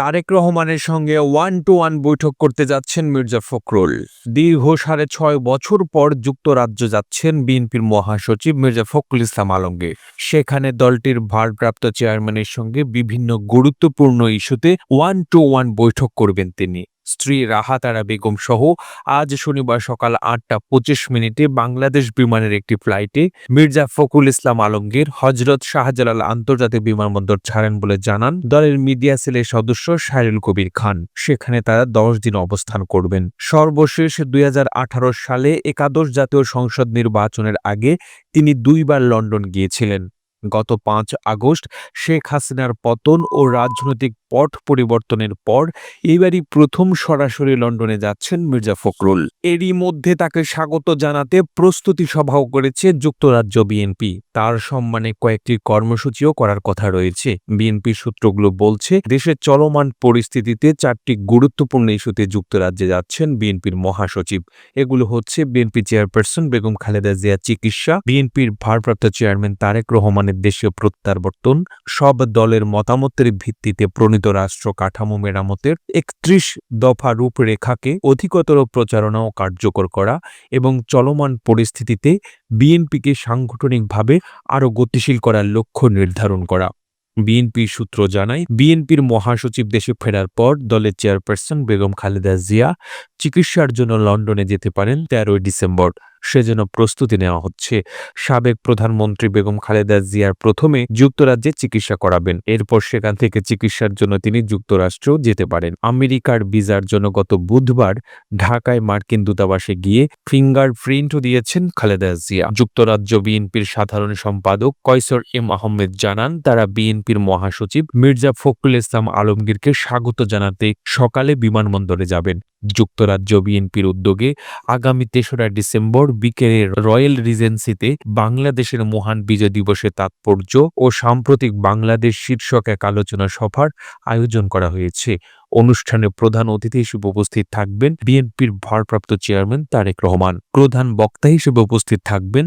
তারেক রহমানের সঙ্গে one two one বৈঠক করতে যাচ্ছেন মির্জা ফখরুল। দীর্ঘ সাড়ে ছয় বছর পর যুক্তরাজ্য যাচ্ছেন বিএনপির মহাসচিব মির্জা ফখরুল ইসলাম আলমগীর। সেখানে দলটির ভারপ্রাপ্ত চেয়ারম্যানের সঙ্গে বিভিন্ন গুরুত্বপূর্ণ ইস্যুতে ওয়ান টু ওয়ান বৈঠক করবেন তিনি। স্ত্রী রাহাতারা বেগম সহ আজ শনিবার সকাল আটটা পঁচিশ মিনিটে বাংলাদেশ বিমানের একটি ফ্লাইটে মির্জা ফকুল ইসলাম আলমগীর হজরত শাহজালাল আন্তর্জাতিক বিমানবন্দর ছাড়েন বলে জানান দলের মিডিয়া সেলের সদস্য শাহরুল কবির খান। সেখানে তারা দশ দিন অবস্থান করবেন। সর্বশেষ দুই হাজার আঠারো সালে একাদশ জাতীয় সংসদ নির্বাচনের আগে তিনি দুইবার লন্ডন গিয়েছিলেন। গত পাঁচ আগস্ট শেখ হাসিনার পতন ও রাজনৈতিক পট পরিবর্তনের পর এবারই প্রথম সরাসরি লন্ডনে যাচ্ছেন মির্জা ফখরুল। এরই মধ্যে তাকে স্বাগত জানাতে প্রস্তুতি সভাও করেছে যুক্তরাজ্য বিএনপি। তার সম্মানে কয়েকটি কর্মসূচিও করার কথা রয়েছে। বিএনপি সূত্রগুলো বলছে দেশের চলমান পরিস্থিতিতে চারটি গুরুত্বপূর্ণ ইস্যুতে যুক্তরাজ্যে যাচ্ছেন বিএনপির মহাসচিব। এগুলো হচ্ছে বিএনপি চেয়ারপারসন বেগম খালেদা জিয়া চিকিৎসা, বিএনপির ভারপ্রাপ্ত চেয়ারম্যান তারেক রহমানের দেশীয় প্রত্যাবর্তন, সব দলের মতামতের ভিত্তিতে প্রণীত রাষ্ট্র কাঠামো মেরামতের একত্রিশ দফা রূপরেখাকে অধিকতর প্রচারণা ও কার্যকর করা এবং চলমান পরিস্থিতিতে বিএনপিকে সাংগঠনিকভাবে আরও গতিশীল করার লক্ষ্য নির্ধারণ করা। বিএনপি সূত্র জানায়, বিএনপির মহাসচিব দেশে ফেরার পর দলের চেয়ারপারসন বেগম খালেদা জিয়া চিকিৎসার জন্য লন্ডনে যেতে পারেন তেরোই ডিসেম্বর। সেজন্য প্রস্তুতি নেওয়া হচ্ছে। সাবেক প্রধানমন্ত্রী বেগম খালেদা জিয়ার প্রথমে যুক্তরাজ্যে চিকিৎসা করাবেন। এরপর সেখান থেকে চিকিৎসার জন্য তিনি যুক্তরাষ্ট্র যেতে পারেন। আমেরিকার ভিসার জন্য গত বুধবার ঢাকায় মার্কিন দূতাবাসে গিয়ে ফিঙ্গার প্রিন্টও দিয়েছেন খালেদা জিয়া। যুক্তরাজ্য বিএনপির সাধারণ সম্পাদক কয়সর এম আহমেদ জানান, তারা বিএনপির মহাসচিব মির্জা ফখরুল ইসলাম আলমগীরকে স্বাগত জানাতে সকালে বিমানবন্দরে যাবেন। যুক্তরাজ্য বিএনপির উদ্যোগে আগামী তেসরা ডিসেম্বর বিকেলে রয়্যাল রিজেন্সিতে বাংলাদেশের মহান বিজয় দিবসের তাৎপর্য ও সাম্প্রতিক বাংলাদেশ শীর্ষক এক আলোচনা সভার আয়োজন করা হয়েছে। অনুষ্ঠানে প্রধান অতিথি হিসেবে উপস্থিত থাকবেন বিএনপির ভারপ্রাপ্ত চেয়ারম্যান তারেক রহমান। প্রধান বক্তা হিসেবে উপস্থিত থাকবেন